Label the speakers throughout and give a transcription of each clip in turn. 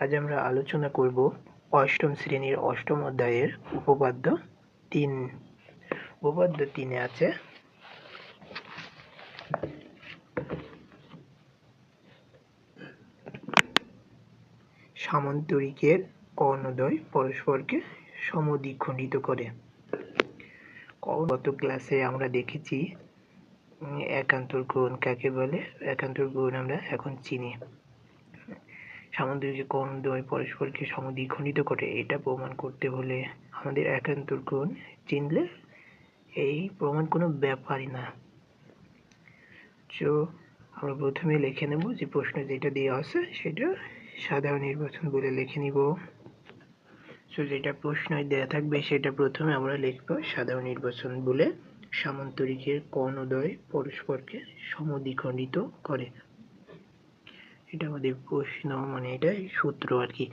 Speaker 1: আজ আমরা আলোচনা করব অষ্টম শ্রেণির অষ্টম অধ্যায়ের উপপাদ্য তিন। উপপাদ্য তিনে আছে, সামান্তরিকের কর্ণদ্বয় পরস্পরকে সমদ্বিখণ্ডিত করে। গত ক্লাসে আমরা দেখেছি একান্তর গুণ কাকে বলে? একান্তর গুণ আমরা এখন চিনি। সামুদ্রিক কোণদ্বয় পরস্পরকে সমদ্বিখণ্ডিত করে, এটা প্রমাণ করতে হলে আমাদের একান্তর গুণ চিনলে এই প্রমাণ কোনো ব্যাপারই না। তো আমরা প্রথমে লিখে নেব যে প্রশ্ন যেটা দেওয়া আছে সেটা সাধারণ নির্বাচন বলে লিখে নিব। সো যেটা প্রশ্ন দেওয়া থাকবে সেটা প্রথমে আমরা লিখব সাধারণ নির্বাচন বলে সামান্তরিকের কর্ণদ্বয় পরস্পরকে সমদ্বিখণ্ডিত করে। এটা আমাদের প্রশ্ন মানে এটা সূত্র আর কি।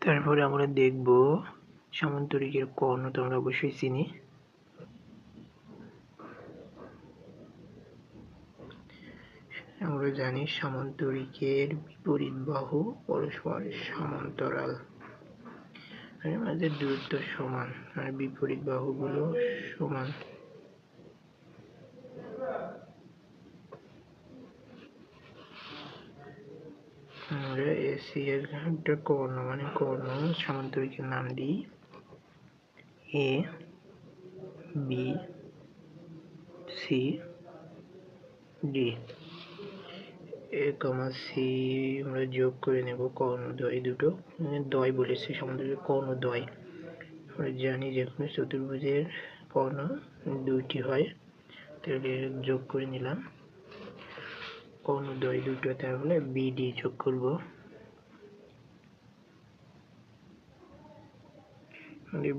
Speaker 1: তারপরে আমরা দেখব সামান্তরিকের কর্ণ তো আমরা অবশ্যই চিনি। আমরা জানি সামান্তরিকের বিপরীত বাহু পরস্পর সমান্তরাল। আমাদের দূরত্ব সমান, আর বিপরীত বাহুগুলো সমান। এর একটা কর্ণ মানে কর্ণ সামান্তরিকের নাম দিই। A, B, C, D. A, comma, C আমরা যোগ করে নেব কর্ণ দ্বয় দুটো। মানে দয় বলেছে সামান্তরিক কর্ণ দয়। আমরা জানি যে কোনো চতুর্ভুজের কর্ণ দুইটি হয়, তাহলে যোগ করে নিলাম। অনুদয় দুটো তাহলে বিডি যোগ করব।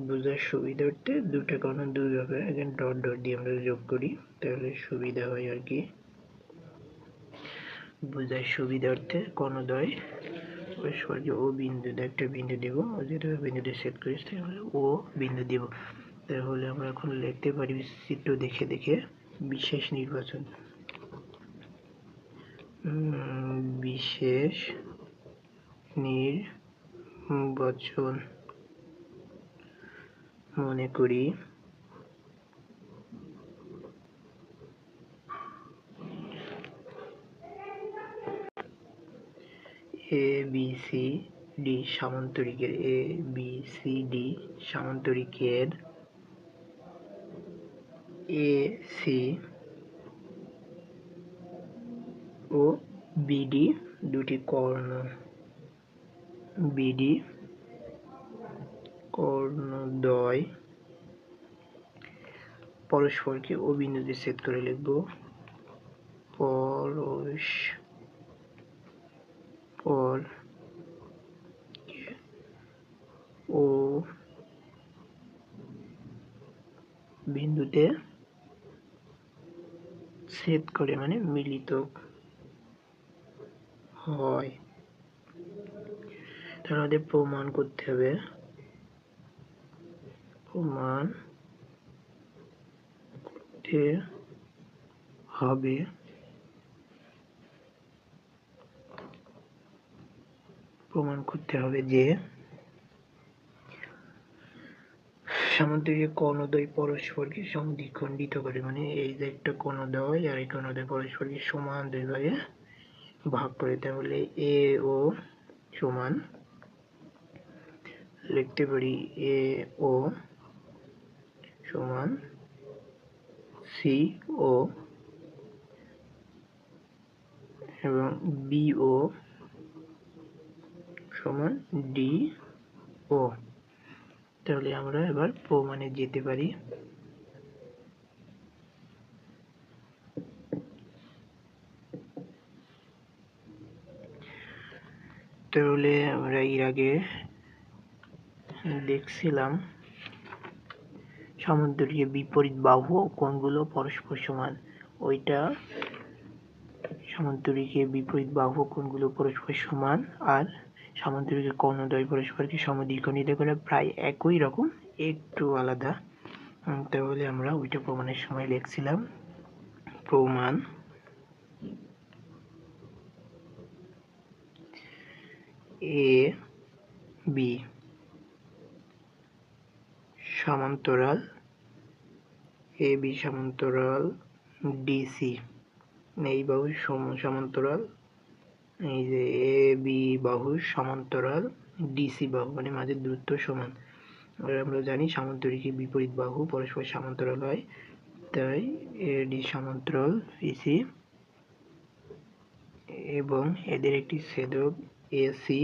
Speaker 1: বোঝার সুবিধার্থে দুটো দুই হবে। এখন ডট ডট দিয়ে আমরা যোগ করি, তাহলে সুবিধা হয় আর কি। বোঝার সুবিধার্থে কর্ণদ্বয় ঐশ্বর্য ও বিন্দু একটা বিন্দু দেব। যেটা বিন্দুতে সেট করিস তাহলে ও বিন্দু দিব। তাহলে আমরা এখন লিখতে পারি চিত্র দেখে দেখে বিশেষ নির্বাচন। বিশেষ নির্বাচন। মনে করি। এ, বি, সি, ডি সামান্তরিকের, এ, বি, সি, ডি সামান্তরিকের, এ, সি, ও বিডি দুটি কর্ণ। বিডি কর্ণদ্বয় পরস্পরকে ও বিন্দুতে ছেদ করে লিখব। পরশ পর, ও, বিন্দুতে ছেদ করে মানে মিলিত হয়। তাহলে আমাদের প্রমাণ করতে হবে। প্রমাণ করতে হবে প্রমাণ করতে হবে যে সামুদ্রিক কর্ণদ্বয় পরস্পরকে সমদ্বিখণ্ডিত করে মানে এই যে একটা কর্ণদ্বয় আর এই কর্ণদ্বয় পরস্পরকে সমান দুই ভাগে ভাগ করে। তাহলে এ ও সমান, লিখতে পারি এ ও সমান সি ও এবং বি ও সমান ডি ও তাহলে আমরা এবার প্রমাণে যেতে পারি। তাহলে আমরা এর আগে দেখছিলাম সামুদ্রিক বিপরীত বাহু কোণগুলো পরস্পর সমান। ওইটা সামুদ্রিকের বিপরীত বাহু কোণগুলো পরস্পর সমান আর সামুদ্রিকের কর্ণদ্বয় পরস্পরকে সমদ্বিখণ্ডিত করে প্রায় একই রকম, একটু আলাদা। তাহলে আমরা ওইটা প্রমাণের সময় লিখছিলাম। প্রমাণ। A, B. সমান্তরাল, এ বি সমান্তরাল ডিসি এই বাহু সমান্তরাল, এই যে এ বি বাহু সমান্তরাল ডিসি বাহু মানে মাঝের দূরত্ব সমান। আমরা জানি সামান্তরিকের বিপরীত বাহু পরস্পর সমান্তরাল হয়। তাই এডি সমান্তরাল পিসি এবং এদের একটি ছেদক এসি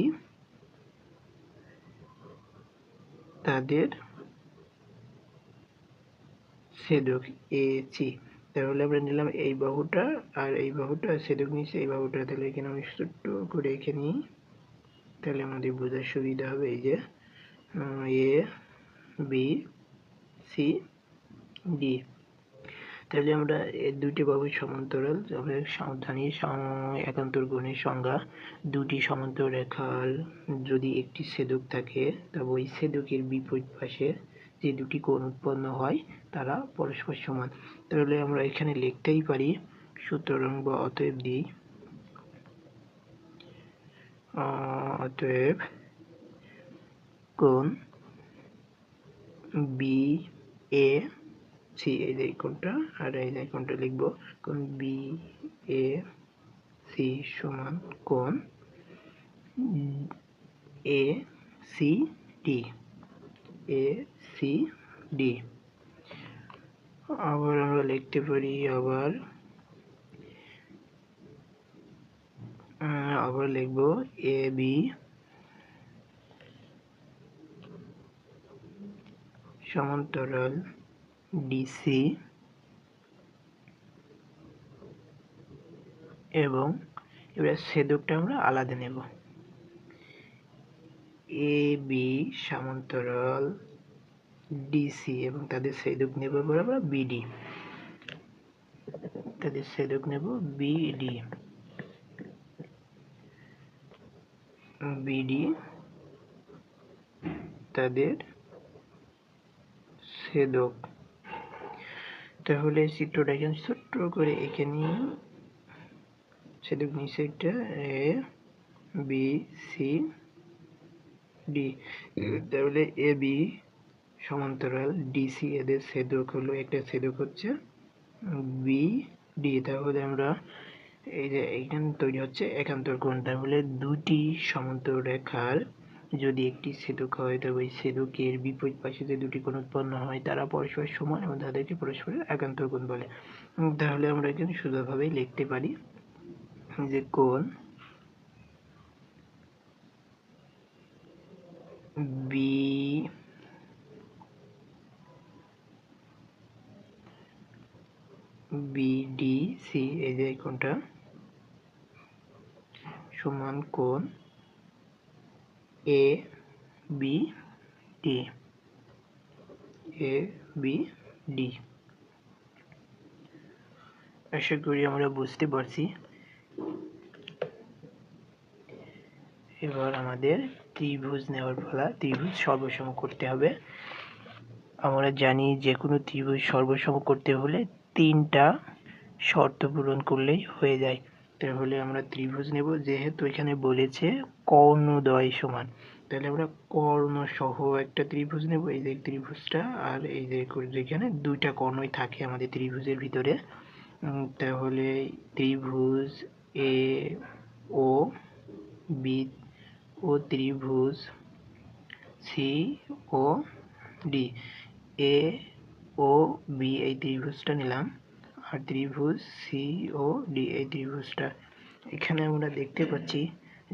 Speaker 1: তাদের ছেদক এসি তাহলে আমরা নিলাম এই বাহুটা, আর এই বাহুটা ছেদক নিচে, এই বাহুটা তাহলে এখানে আমি ছোট্ট করে এখানে তাহলে আমাদের বোঝার সুবিধা হবে এই যে এ, বি, সি, ডি। তাহলে আমরা এই দুটি বাহু সমান্তরাল, আমরা জানি একান্তর গুণের সংজ্ঞা, দুটি সমান্তর রেখার যদি একটি ছেদক থাকে, তবে ওই ছেদকের বিপরীত পাশে যে দুটি কোণ উৎপন্ন হয় তারা পরস্পর সমান। তাহলে আমরা এখানে লিখতেই পারি সুতরাং বা অতএব দিই অতএব কোন বি এ, সি, এই যে কোনটা আর এই যে কোনটা লিখব। কোন বি এ, সি সমান কোন A, C, D. A, C, D. আবার আমরা লিখতে পারি আবার আবার লিখব এ বি সমান্তরাল ডিসি এবং এবার ছেদকটা আমরা আলাদা নেব। এ বি সমান্তরাল ডিসি এবং তাদের ছেদক নেব আমরা বিডি তাদের ছেদক নেব বিডি বিডি তাদের ছেদক তাহলে চিত্রটা এখানে ছোট্ট করে এখানে ছেদক নিচে একটা এ বি সি ডি তাহলে এ বি সমান্তরাল ডিসি এদের ছেদক হলো, একটা ছেদক হচ্ছে বি ডি তাহলে আমরা এই যে এইখানে তৈরি হচ্ছে একান্তর কোণ, তাহলে দুটি সমান্তর রেখার যদি একটি ছেদক হয় তবে ওই ছেদকের বিপরীত পাশে যে দুটি কোণ উৎপন্ন হয়, তারা পরস্পর সমান এবং তাদেরকে পরস্পরের একান্তর কোণ বলে। তাহলে আমরা এখানে সোজাভাবেই লিখতে পারি যে কোণ বি বিডিসি এই যে কোণটা। সমান কোণ A B D A B D আশা করি আমরা বুঝতে পারছি। এবার আমাদের ত্রিভুজ নেওয়ার ফলা ত্রিভুজ সর্বসম করতে হবে। আমরা জানি যে কোনো ত্রিভুজ সর্বসম করতে হলে তিনটা শর্ত পূরণ করলেই হয়ে যায়। তাহলে আমরা ত্রিভুজ নেব, যেহেতু এখানে বলেছে কর্ণদ্বয় সমান। তাহলে আমরা কর্ণ সহ একটা ত্রিভুজ নেব, এই যে ত্রিভুজটা, আর এই যে যেখানে দুইটা কর্ণই থাকে আমাদের ত্রিভুজের ভিতরে। তাহলে ত্রিভুজ এ, ও, বি, ও, ত্রিভুজ C, O, D. A O B এই ত্রিভুজটা নিলাম। আর ত্রিভুজ সি ও ডি এই ত্রিভুজটা। এখানে আমরা দেখতে পাচ্ছি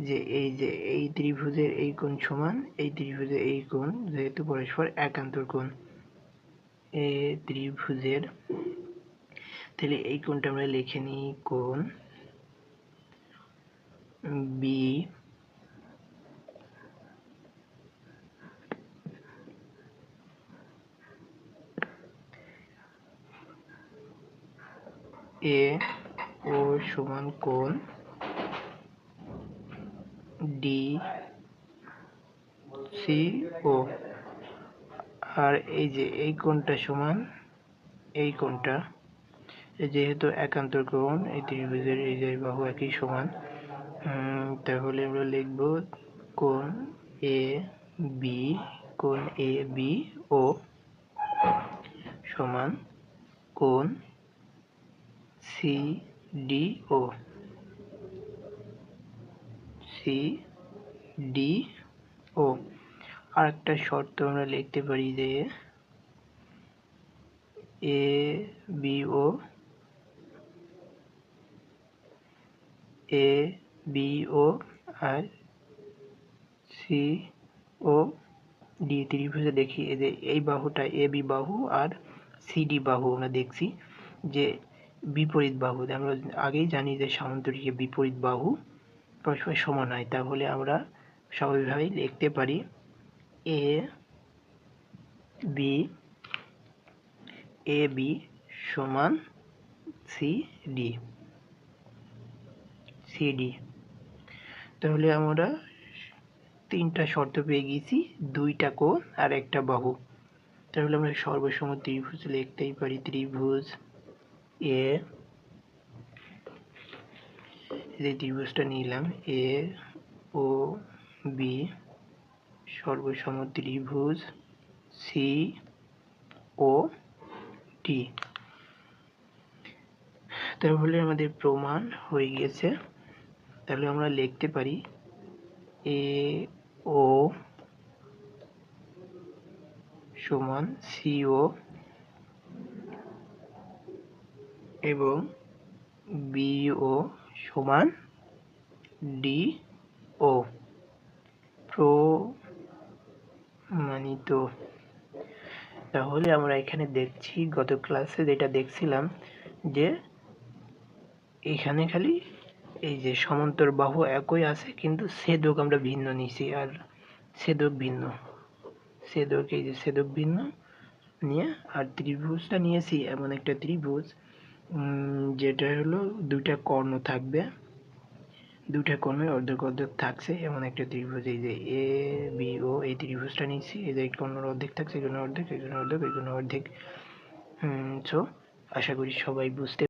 Speaker 1: যে এই যে এই ত্রিভুজের এই কোণ সমান, এই ত্রিভুজের এই কোণ যেহেতু পরস্পর একান্তর কোণ। এ ত্রিভুজের, তাহলে এই কোণটা আমরা লিখে নিই কোণ বি এ ও সমান কোণ ডি সি ও। আর এই যে এই কোণটা সমান, এই কোণটা যেহেতু একান্তর কোণ, এই ত্রিভুজের এই যে বাহু একই সমান তাহলে আমরা লিখব কোণ এ বি, কোণ এ বি ও সমান কোণ C D O C D O আর একটা শর্ত আমরা লিখতে পারি যে A B O A B O R C O D ত্রিভুজে দেখি, এই যে এই বাহুটা এ বি বাহু আর সিডি বাহু আমরা দেখছি যে বিপরীত বাহু। আমরা আগেই জানি যে সামান্তরিকে বিপরীত বাহু পরস্পর সমান হয়। তাহলে আমরা স্বাভাবিকভাবেই লিখতে পারি এ বি এ বি সমান সি ডি সি ডি তাহলে আমরা তিনটা শর্ত পেয়ে গেছি, দুইটা কোণ আর একটা বাহু। তাহলে আমরা সর্বসম ত্রিভুজ লিখতেই পারি। ত্রিভুজ এ এই ত্রিভুজটা নিলাম এ ও বি সর্বসম ত্রিভুজ সি ও টি তাহলে আমাদের প্রমাণ হয়ে গেছে। তাহলে আমরা লিখতে পারি এ ও সমান সিও এবং বিও সমান ডি ও প্রমাণিত। তাহলে আমরা এখানে দেখছি, গত ক্লাসে যেটা দেখছিলাম যে এখানে খালি এই যে সমান্তর বাহু একই আছে, কিন্তু ছেদক আমরা ভিন্ন নিছি আর ছেদক ভিন্ন। ছেদক, এই যে ছেদক ভিন্ন নিয়ে আর ত্রিভুজটা নিয়েছি, এমন একটা ত্রিভুজ। যেটা হলো দুইটা কর্ণ থাকবে। দুইটা কর্ণের অর্ধেক অর্ধেক থাকছে। এমন একটা ত্রিভুজ, এই যে এ বি ও এই ত্রিভুজটা নিচ্ছি। এই যে এই কর্ণের অর্ধেক থাকছে এখানে অর্ধেক এখানে অর্ধেক এখানে অর্ধেক। সো আশা করি সবাই বুঝতে